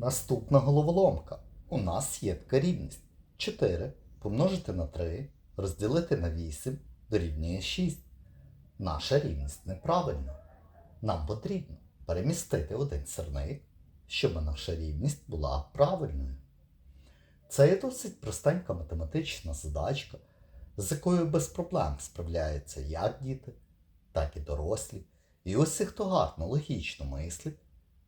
Наступна головоломка. У нас є така рівність. 4 помножити на 3 розділити на 8 дорівнює 6. Наша рівність неправильна. Нам потрібно перемістити один сирник, щоб наша рівність була правильною. Це є досить простенька математична задачка, з якою без проблем справляються як діти, так і дорослі. І усі, хто гарно логічно мислить,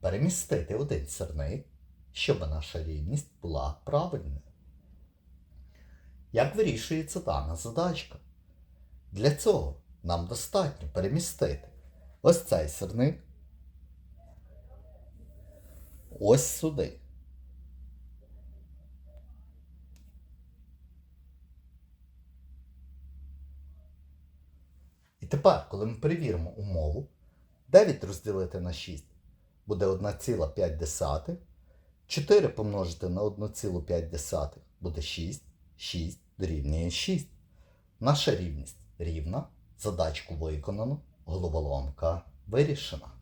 перемістити один сирник, щоб наша рівність була правильною. Як вирішується дана задачка? Для цього нам достатньо перемістити ось цей сирник ось сюди. І тепер, коли ми перевіримо умову, 9 розділити на 6 буде 1,5. 4 помножити на 1,5 буде 6. 6 дорівнює 6. Наша рівність рівна. Задачку виконано, головоломка вирішена.